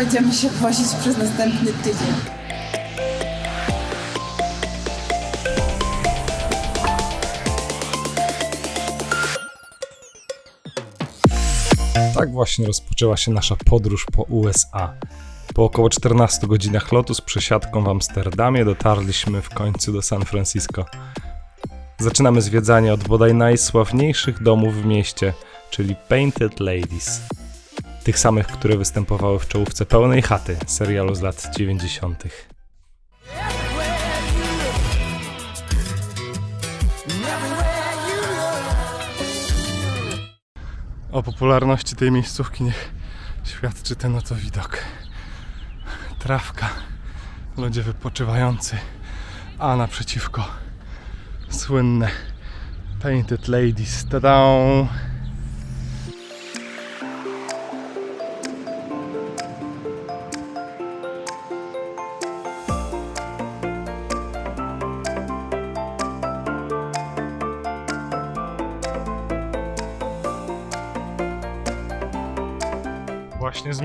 będziemy się wozić przez następny tydzień. Tak właśnie rozpoczęła się nasza podróż po USA. Po około 14 godzinach lotu z przesiadką w Amsterdamie dotarliśmy w końcu do San Francisco. Zaczynamy zwiedzanie od bodaj najsławniejszych domów w mieście, czyli Painted Ladies. Tych samych, które występowały w czołówce pełnej chaty serialu z lat 90. O popularności tej miejscówki niech świadczy ten oto widok. Trawka, ludzie wypoczywający, a naprzeciwko słynne Painted Ladies. Tada!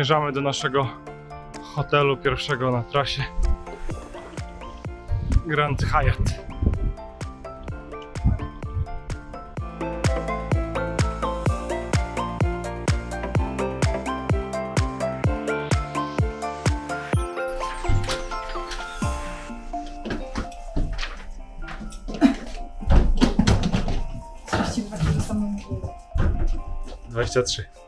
Zmierzamy do naszego hotelu pierwszego na trasie Grand Hyatt. Właściwie właśnie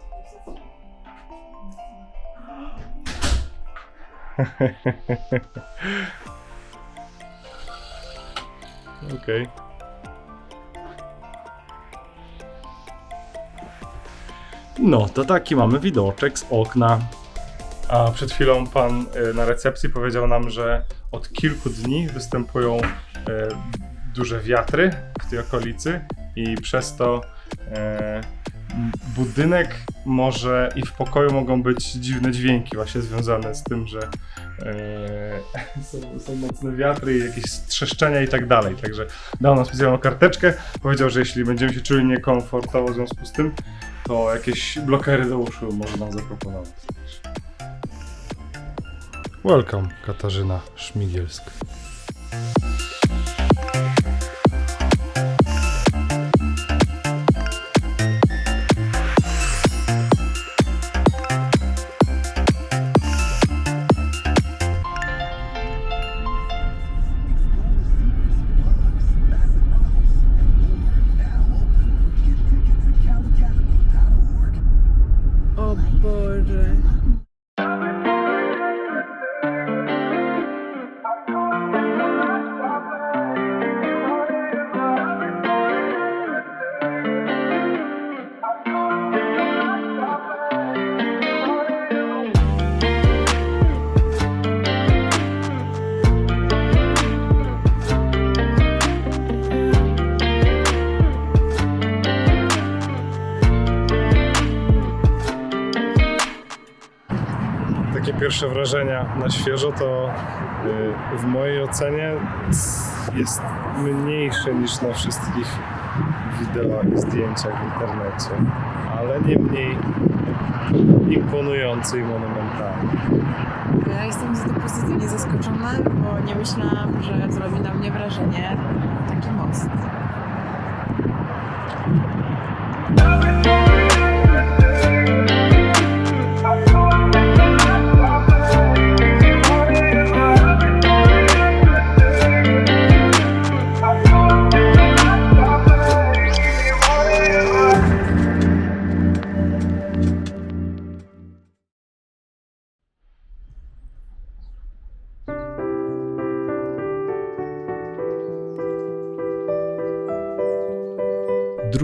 to samo mówię. 23. Okej. No, to taki mamy widoczek z okna. A przed chwilą pan y, na recepcji powiedział nam, że od kilku dni występują y, duże wiatry w tej okolicy i przez to e, budynek może i w pokoju mogą być dziwne dźwięki właśnie związane z tym, że e, są, są mocne wiatry i jakieś trzeszczenia i tak dalej. Także dał nam specjalną karteczkę. Powiedział, że jeśli będziemy się czuli niekomfortowo w związku z tym, to jakieś blokery do uszu może nam zaproponować. Welcome, Katarzyna Szmigielsk. Pierwsze wrażenia na świeżo, to y, w mojej ocenie jest mniejsze niż na wszystkich widełach i zdjęciach w internecie, ale nie mniej imponujący i monumentalny. Ja jestem za to pozytywnie zaskoczona, bo nie myślałam, że zrobi na mnie wrażenie taki most.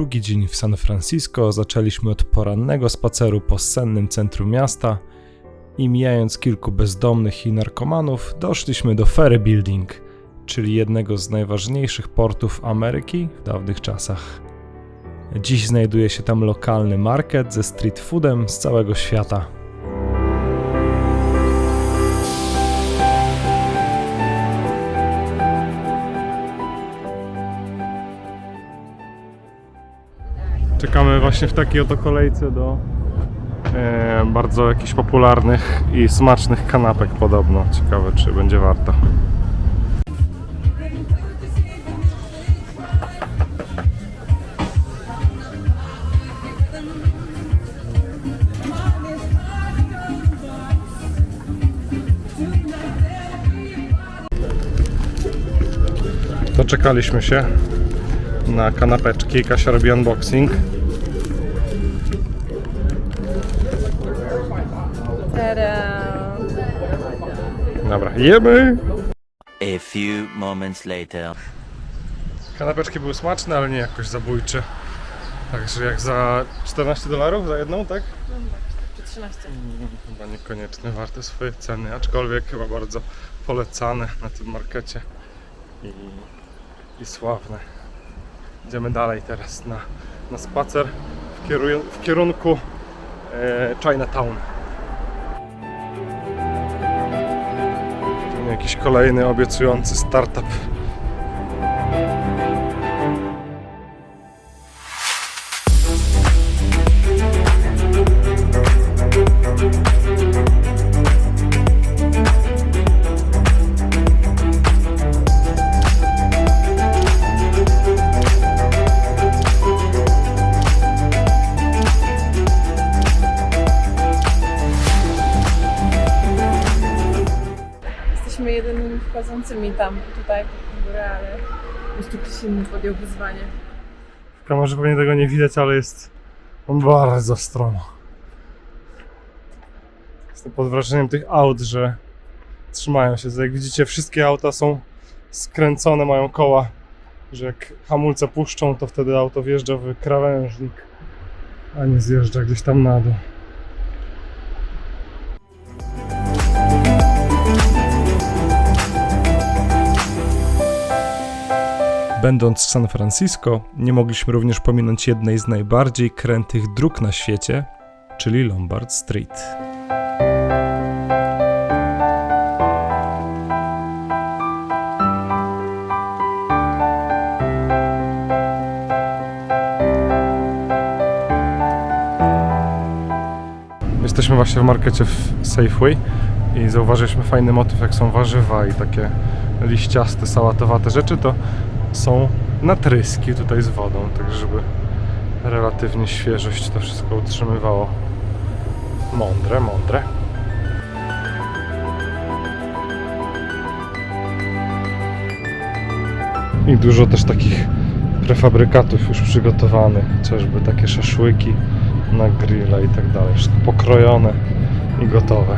Drugi dzień w San Francisco zaczęliśmy od porannego spaceru po sennym centrum miasta i mijając kilku bezdomnych i narkomanów, doszliśmy do Ferry Building, czyli jednego z najważniejszych portów Ameryki w dawnych czasach. Dziś znajduje się tam lokalny market ze street foodem z całego świata. Czekamy właśnie w takiej oto kolejce do e, bardzo jakichś popularnych i smacznych kanapek podobno. Ciekawe, czy będzie warto. Doczekaliśmy się na kanapeczki. Kasia robi unboxing. Dobra, jemy! A few moments later. Kanapeczki były smaczne, ale nie jakoś zabójcze. Także jak za 14 dolarów za jedną, tak? Czy 13? Mm, Chyba niekoniecznie warte swojej ceny, aczkolwiek chyba bardzo polecane na tym markecie i, i sławne. Idziemy dalej teraz na, na spacer w, kieruj- w kierunku e, Chinatown. Jakiś kolejny obiecujący startup. Wchodzącymi tam, tutaj w górę, ale jeszcze ktoś inny podjął wyzwanie. W kamerze pewnie tego nie widać, ale jest bardzo stromo. Jestem pod wrażeniem tych aut, że trzymają się. Jak widzicie, wszystkie auta są skręcone, mają koła, że jak hamulce puszczą, to wtedy auto wjeżdża w krawężnik, a nie zjeżdża gdzieś tam na dół. Będąc w San Francisco, nie mogliśmy również pominąć jednej z najbardziej krętych dróg na świecie, czyli Lombard Street. Jesteśmy właśnie w markecie w Safeway i zauważyliśmy fajny motyw, jak są warzywa i takie liściaste, sałatowate rzeczy, to są natryski tutaj z wodą, tak żeby relatywnie świeżość to wszystko utrzymywało. Mądre, mądre. I dużo też takich prefabrykatów już przygotowanych, chociażby takie szaszłyki na grilla i tak dalej. Wszystko pokrojone i gotowe.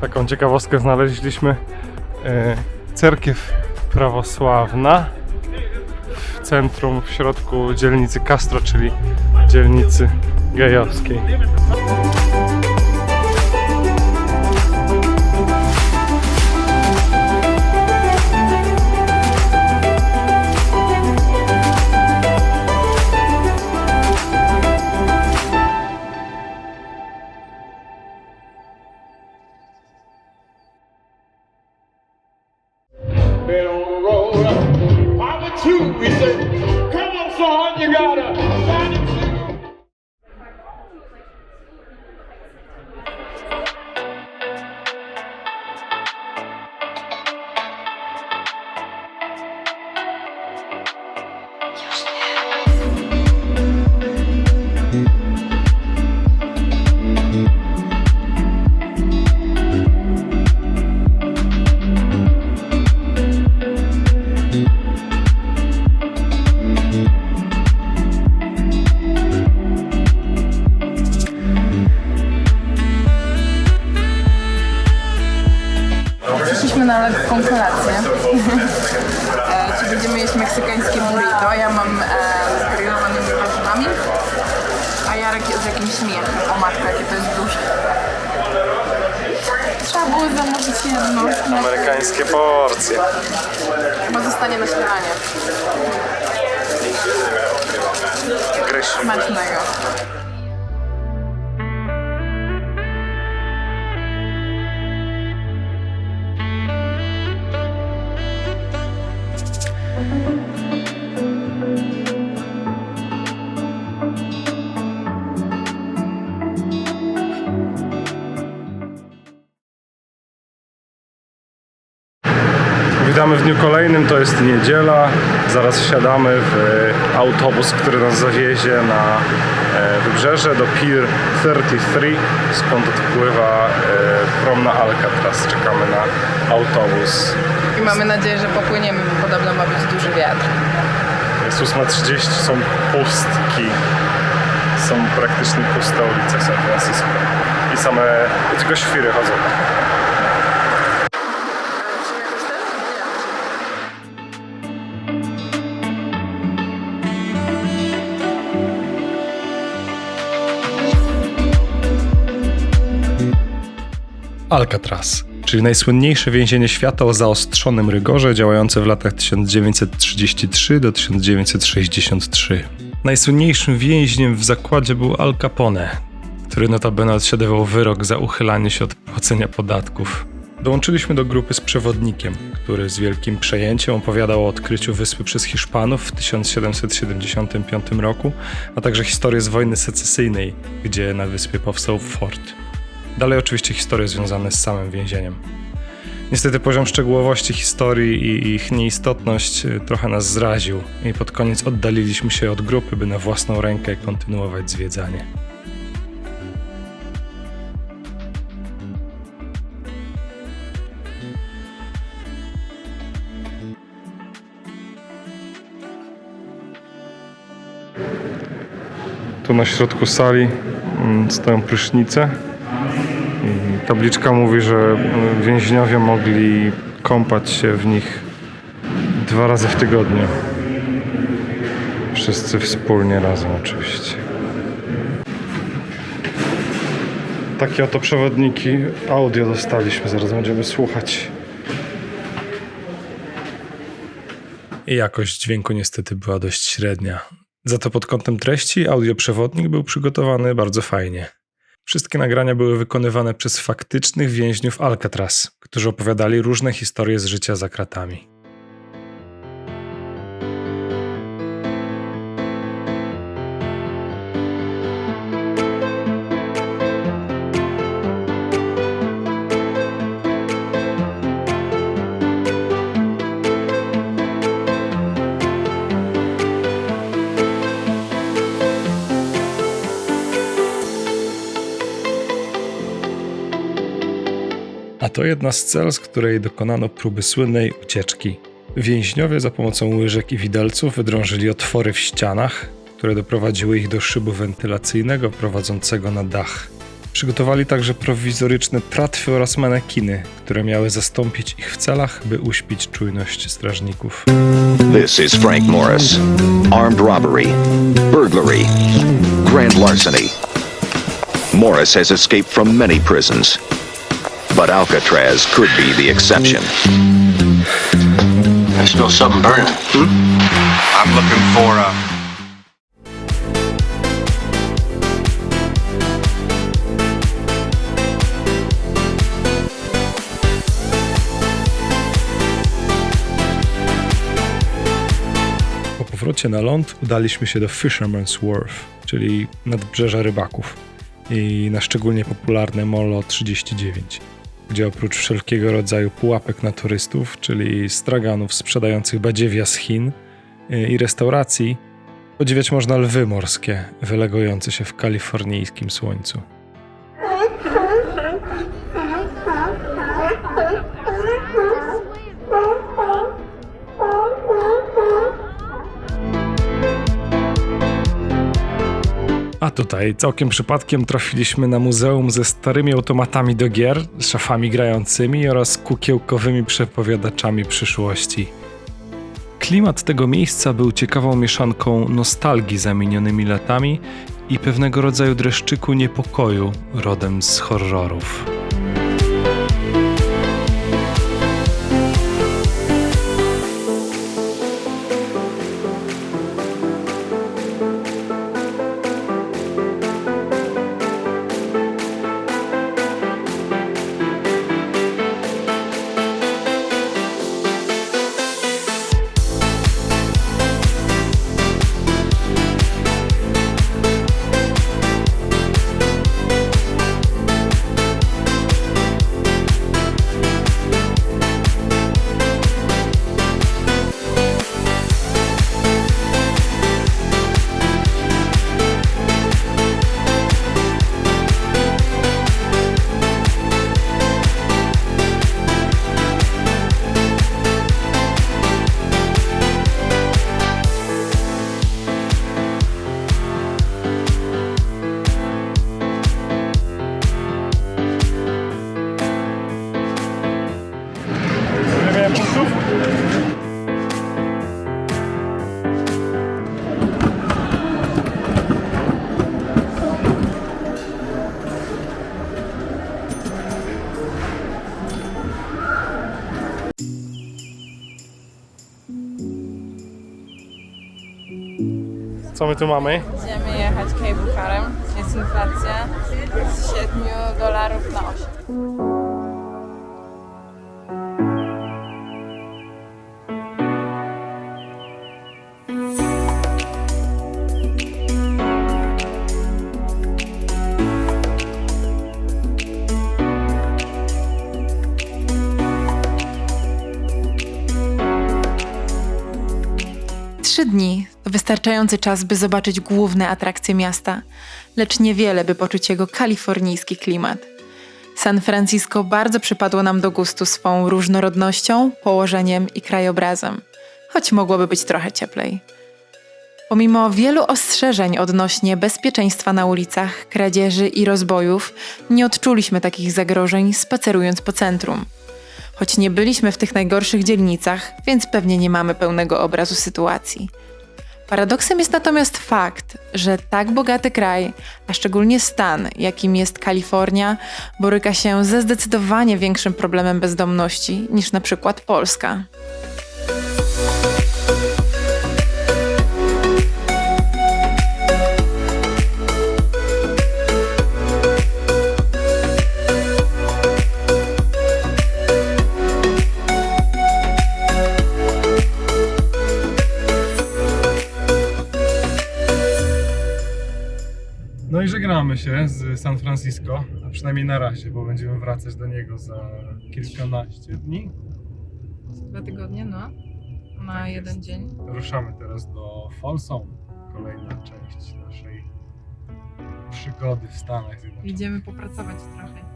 Taką ciekawostkę znaleźliśmy. E, cerkiew prawosławna w centrum, w środku dzielnicy Castro, czyli dzielnicy gejowskiej. God. Na lekką kolację. e, czy będziemy jeść meksykańskie burrito? Ja mam e, z grillowanymi warzywami, a Jarek z jakimś miechem. O matko, jakie to jest duże. Trzeba było zamówić jedno. Amerykańskie porcje. Chyba zostanie na śniadanie. Gryź. Smacznego. Witamy w dniu kolejnym, to jest niedziela. Zaraz wsiadamy w e, autobus, który nas zawiezie na wybrzeże do Pier 33, skąd odpływa e, prom na Alcatraz. Czekamy na autobus. I mamy nadzieję, że popłyniemy, bo podobno ma być duży wiatr. Jest 8.30, są pustki. Są praktycznie puste ulice San Francisco. I same, tylko świry chodzą. Alcatraz, czyli najsłynniejsze więzienie świata o zaostrzonym rygorze, działające w latach 1933 do 1963. Najsłynniejszym więźniem w zakładzie był Al Capone, który notabene odsiadywał wyrok za uchylanie się od płacenia podatków. Dołączyliśmy do grupy z przewodnikiem, który z wielkim przejęciem opowiadał o odkryciu wyspy przez Hiszpanów w 1775 roku, a także historię z wojny secesyjnej, gdzie na wyspie powstał fort. Dalej oczywiście historie związane z samym więzieniem. Niestety poziom szczegółowości historii i ich nieistotność y, trochę nas zraził i pod koniec oddaliliśmy się od grupy, by na własną rękę kontynuować zwiedzanie. Tu na środku sali mm, stoją prysznice. Tabliczka mówi, że więźniowie mogli kąpać się w nich dwa razy w tygodniu. Wszyscy wspólnie razem oczywiście. Takie oto przewodniki audio dostaliśmy, zaraz będziemy słuchać. Jakość dźwięku niestety była dość średnia. Za to pod kątem treści audioprzewodnik był przygotowany bardzo fajnie. Wszystkie nagrania były wykonywane przez faktycznych więźniów Alcatraz, którzy opowiadali różne historie z życia za kratami. To jedna z cel, z której dokonano próby słynnej ucieczki. Więźniowie za pomocą łyżek i widelców wydrążyli otwory w ścianach, które doprowadziły ich do szybu wentylacyjnego prowadzącego na dach. Przygotowali także prowizoryczne tratwy oraz manekiny, które miały zastąpić ich w celach, by uśpić czujność strażników. This is Frank Morris. Armed robbery, burglary, grand larceny. Morris has escaped from many prisons, but Alcatraz could be the exception. I smell something burning. I'm looking for Po powrocie na ląd udaliśmy się do Fisherman's Wharf, czyli nadbrzeża rybaków i na szczególnie popularne Molo 39, gdzie oprócz wszelkiego rodzaju pułapek na turystów, czyli straganów sprzedających badziewia z Chin y, i restauracji, podziwiać można lwy morskie wylegujące się w kalifornijskim słońcu. Tutaj całkiem przypadkiem trafiliśmy na muzeum ze starymi automatami do gier, szafami grającymi oraz kukiełkowymi przepowiadaczami przyszłości. Klimat tego miejsca był ciekawą mieszanką nostalgii za minionymi latami i pewnego rodzaju dreszczyku niepokoju rodem z horrorów. Co my tu mamy? Będziemy jechać cable carem. Jest inflacja z 7 dolarów na 8. Trzy dni wystarczający czas, by zobaczyć główne atrakcje miasta, lecz niewiele, by poczuć jego kalifornijski klimat. San Francisco bardzo przypadło nam do gustu swą różnorodnością, położeniem i krajobrazem, choć mogłoby być trochę cieplej. Pomimo wielu ostrzeżeń odnośnie bezpieczeństwa na ulicach, kradzieży i rozbojów, nie odczuliśmy takich zagrożeń spacerując po centrum. Choć nie byliśmy w tych najgorszych dzielnicach, więc pewnie nie mamy pełnego obrazu sytuacji. Paradoksem jest natomiast fakt, że tak bogaty kraj, a szczególnie stan, jakim jest Kalifornia, boryka się ze zdecydowanie większym problemem bezdomności niż na przykład Polska. I żegnamy się z San Francisco, a przynajmniej na razie, bo będziemy wracać do niego za kilkanaście dni. Dwa tygodnie, no. Na jeden dzień. Ruszamy teraz do Folsom, kolejna część naszej przygody w Stanach Zjednoczonych. Idziemy popracować trochę.